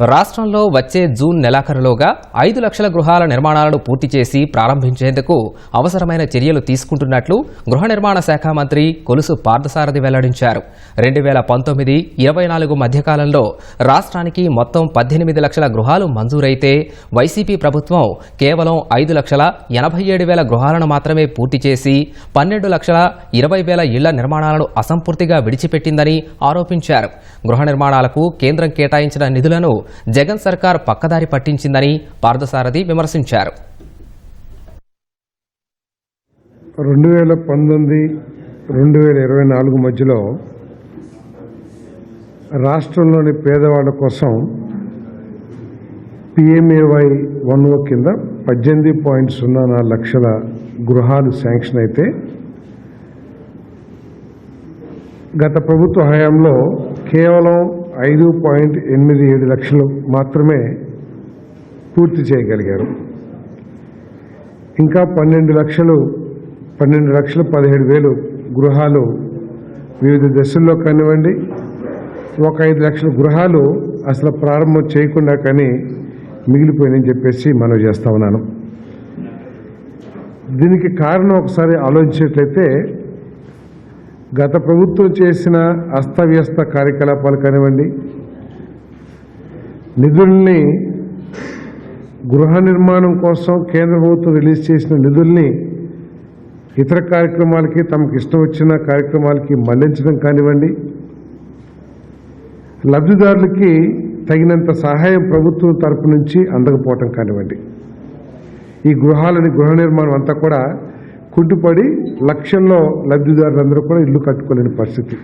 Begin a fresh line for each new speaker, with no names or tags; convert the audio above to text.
రాష్ట్రంలో వచ్చే జూన్ నెలాఖరులోగా ఐదు లక్షల గృహాల నిర్మాణాలను పూర్తి చేసి ప్రారంభించేందుకు అవసరమైన చర్యలు తీసుకుంటున్నట్లు గృహ నిర్మాణ శాఖ మంత్రి కొలుసు పార్థసారథి వెల్లడించారు. రెండు వేల పంతొమ్మిది ఇరవై నాలుగు మధ్యకాలంలో రాష్ట్రానికి మొత్తం పద్దెనిమిది లక్షల గృహాలు మంజూరైతే వైసీపీ ప్రభుత్వం కేవలం ఐదు లక్షల ఎనభై ఏడు వేల గృహాలను మాత్రమే పూర్తి చేసి పన్నెండు లక్షల ఇరవై వేల ఇళ్ళ నిర్మాణాలను అసంపూర్తిగా విడిచిపెట్టిందని ఆరోపించారు. గృహ నిర్మాణాలకు కేంద్రం కేటాయించిన నిధులను జగన్ సర్కార్ పక్కదారి పట్టించిందని పార్థసారథి విమర్శించారు.
రెండు వేల పంతొమ్మిది రెండు వేల ఇరవై నాలుగు మధ్యలో రాష్ట్రంలోని పేదవాళ్ళ కోసం పిఎంఏవై వన్ ఓ కింద పద్దెనిమిది పాయింట్ సున్నా నాలుగు లక్షల గృహాలు శాంక్షన్ అయితే గత ప్రభుత్వ హయాంలో కేవలం ఐదు పాయింట్ ఎనిమిది ఏడు లక్షలు మాత్రమే పూర్తి చేయగలిగారు. ఇంకా పన్నెండు లక్షలు పన్నెండు లక్షలు పదిహేడు వేలు గృహాలు వివిధ దశల్లో కానివ్వండి ఒక ఐదు లక్షల గృహాలు అసలు ప్రారంభం చేయకుండా కానీ మిగిలిపోయినని చెప్పేసి మనం చేస్తా ఉన్నాను. దీనికి కారణం ఒకసారి ఆలోచించినట్లయితే గత ప్రభుత్వం చేసిన అస్తవ్యస్త కార్యకలాపాలు కానివ్వండి నిధుల్ని గృహ నిర్మాణం కోసం కేంద్ర ప్రభుత్వం రిలీజ్ చేసిన నిధుల్ని ఇతర కార్యక్రమాలకి తమకు ఇష్టం వచ్చిన కార్యక్రమాలకి మళ్ళించడం కానివ్వండి లబ్ధిదారులకి తగినంత సహాయం ప్రభుత్వం తరపు నుంచి అందకపోవటం కానివ్వండి. ఈ గృహాలని గృహ నిర్మాణం అంతా కూడా కుంటుపడి లక్షల్లో లబ్ధిదారులందరూ కూడా ఇల్లు కట్టుకోలేని పరిస్థితి.